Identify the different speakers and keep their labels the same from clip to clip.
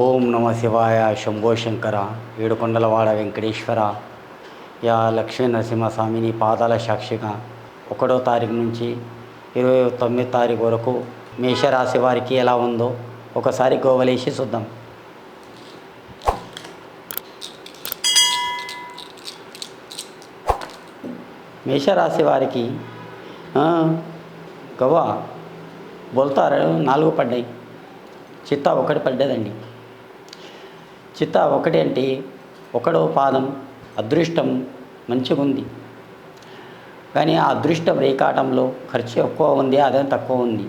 Speaker 1: ఓం నమ శివాయ శంభో శంకర ఏడుకొండలవాడ వెంకటేశ్వర. యా లక్ష్మీ నరసింహస్వామిని పాదాల సాక్షిగా ఒకటో తారీఖు నుంచి ఇరవై తొమ్మిది తారీఖు వరకు మేషరాశి వారికి ఎలా ఉందో ఒకసారి గోవలేసి చూద్దాం. మేషరాశి వారికి గవ్వ బొల్తారు నాలుగు పడ్డాయి. చిత్త ఒకటి పడ్డదండి. చిత్త ఒకటి అంటే ఒకడో పాదం అదృష్టం మంచిగా ఉంది. కానీ ఆ అదృష్టం రేకాటంలో ఖర్చు ఎక్కువ ఉంది ఆదాయం తక్కువ ఉంది.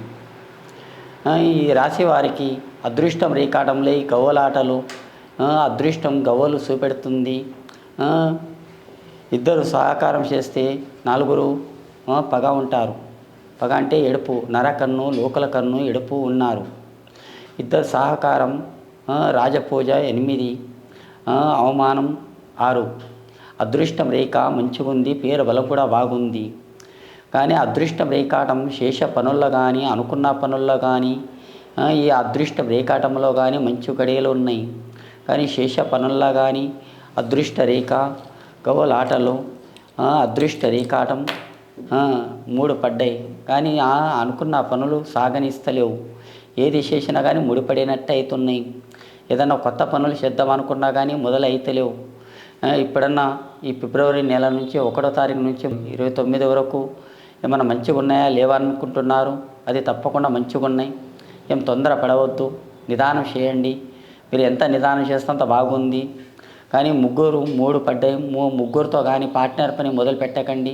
Speaker 1: ఈ రాశి వారికి అదృష్టం రేకాటంలో ఈ గవ్వలాటలు అదృష్టం గవ్వలు చూపెడుతుంది. ఇద్దరు సహకారం చేస్తే నలుగురు పగ ఉంటారు. పగ అంటే ఎడుపు నరకన్ను లోకల కన్ను ఎడుపు ఉన్నారు. ఇద్దరు సహకారం రాజపూజ ఎనిమిది. అవమానం ఆరు. అదృష్టం రేఖ మంచిగుంది పేరు బలం కూడా బాగుంది. కానీ అదృష్టం రేఖాటం శేష పనుల్లో కానీ అనుకున్న పనుల్లో కానీ ఈ అదృష్టం రేఖాటంలో కానీ మంచి గడియలు ఉన్నాయి. కానీ శేష పనుల్లో కానీ అదృష్ట రేఖ గవలాటలు అదృష్ట రేఖాటం మూడు పడ్డాయి. కానీ అనుకున్న పనులు సాగనిస్తలేవు. ఏది చేసినా కానీ ముడిపడినట్టు అవుతున్నాయి. ఏదన్నా కొత్త పనులు చేద్దాం అనుకున్నా కానీ మొదలైతలేవు. ఇప్పుడన్నా ఈ ఫిబ్రవరి నెల నుంచి ఒకటో తారీఖు నుంచి ఇరవై తొమ్మిది వరకు ఏమైనా మంచిగా ఉన్నాయా? లేవా అనుకుంటున్నారు? అది తప్పకుండా మంచిగా ఉన్నాయి. ఏం తొందర పడవద్దు. నిదానం చేయండి. మీరు ఎంత నిదానం చేస్తే అంత బాగుంది. కానీ ముగ్గురు మూడు పడ్డాయి. మూ ముగ్గురితో కానీ పార్ట్నర్ పని మొదలు పెట్టకండి.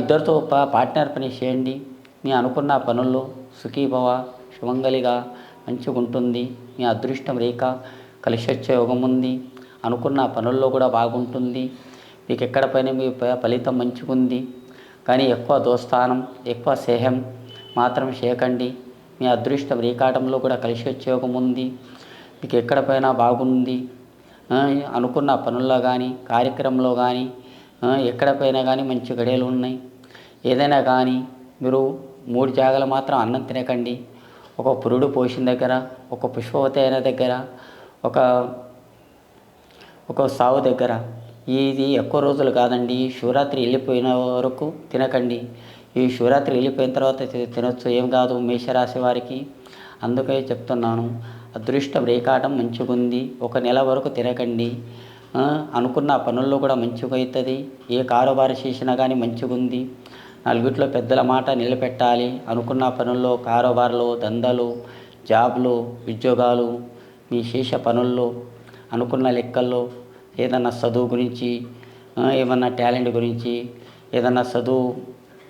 Speaker 1: ఇద్దరితో పా పార్ట్నర్ పని చేయండి. మీ అనుకున్న పనుల్లో సుఖీభవ శుభంగలిగా మంచిగా ఉంటుంది మీ అదృష్టం రేఖ కలిసి వచ్చే యోగం ఉంది అనుకున్న పనుల్లో కూడా బాగుంటుంది మీకు ఎక్కడ పైన మీ ఫలితం మంచిగా ఉంది కానీ ఎక్కువ దోస్తానం ఎక్కువ స్నేహం మాత్రం చేయకండి. మీ అదృష్టం రేఖాటంలో కూడా కలిసి వచ్చే యోగం ఉంది మీకు ఎక్కడ పైన బాగుంది అనుకున్న పనుల్లో కానీ కార్యక్రమంలో కానీ ఎక్కడ పైన కానీ మంచి గడియలు ఉన్నాయి. ఏదైనా కానీ మీరు మూడు జాగాలు మాత్రం అన్నం తినకండి. ఒక పురుడు పోసిన దగ్గర ఒక పుష్పవతి అయిన దగ్గర ఒక ఒక సావు దగ్గర. ఇది ఎక్కువ రోజులు కాదండి. ఈ శివరాత్రి వెళ్ళిపోయిన వరకు తినకండి. ఈ శివరాత్రి వెళ్ళిపోయిన తర్వాత తినొచ్చు. ఏం కాదు మేషరాశి వారికి అందుకే చెప్తున్నాను. అదృష్టం రేఖాటం మంచిగుంది ఒక నెల వరకు తినకండి. అనుకున్న పనుల్లో కూడా మంచిగా అవుతుంది. ఏ కారోబారు చేసినా కానీ మంచిగుంది నలుగురిలో పెద్దల మాట నిలబెట్టాలి అనుకున్న పనుల్లో కారోబార్లు దందలు జాబ్లు ఉద్యోగాలు మీ శేష పనుల్లో అనుకున్న లెక్కల్లో ఏదన్నా చదువు గురించి ఏమన్నా టాలెంట్ గురించి ఏదన్నా చదువు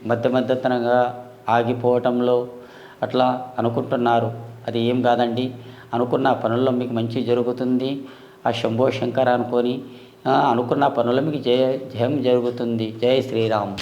Speaker 1: మధ్య మధ్యతనంగా ఆగిపోవటంలో అట్లా అనుకుంటున్నారు. అది ఏం కాదండి. అనుకున్న పనుల్లో మీకు మంచి జరుగుతుంది. ఆ శంభో శంకర అనుకొని అనుకున్న పనుల మీకు జయ జయం జరుగుతుంది. జయ శ్రీరామ్.